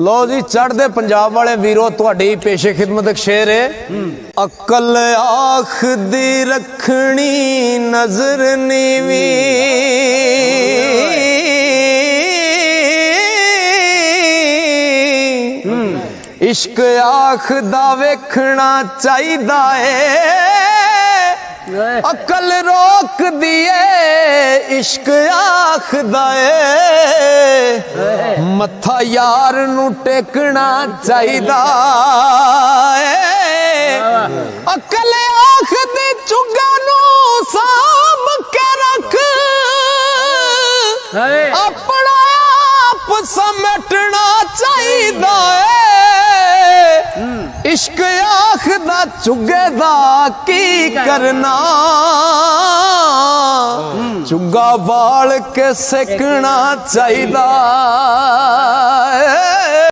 ਲੋ ਜੀ ਚੜ੍ਹਦੇ ਪੰਜਾਬ ਵਾਲੇ ਵੀਰੋ ਤੁਹਾਡੀ ਪੇਸ਼ੇ ਖਿਦਮਤ ਸ਼ੇਰ ਹੈ ਅਕਲ ਆਖ ਦੀ ਰੱਖਣੀ ਨਜ਼ਰ ਨੀਵੀਂ। ਇਸ਼ਕ ਆਖ ਦਾ ਵੇਖਣਾ ਚਾਹੀਦਾ ਏ। ਅਕਲ ਰੋਕਦੀ ਏ ਇਸ਼ਕ ਆਖਦਾ ਏ। ਮੱਥਾ ਯਾਰ ਨੂੰ ਟੇਕਣਾ ਚਾਹੀਦਾ ਏ। ਅਕਲ ਆਖਦੀ ਚੁੱਗਾ ਨੂੰ ਸਾਂਭ ਕੇ ਰੱਖ। ਆਪਣਾ ਆਪ ਸਮਟਣਾ ਚਾਹੀਦਾ ਏ। ਇਸ਼ਕ ਆਖਦਾ ਚੁੱਗੇ ਦਾ ਕੀ ਕਰਨਾ। ਚੁੱਗਾ ਵਾਲ ਕੇ ਸੇਕਣਾ ਚਾਹੀਦਾ।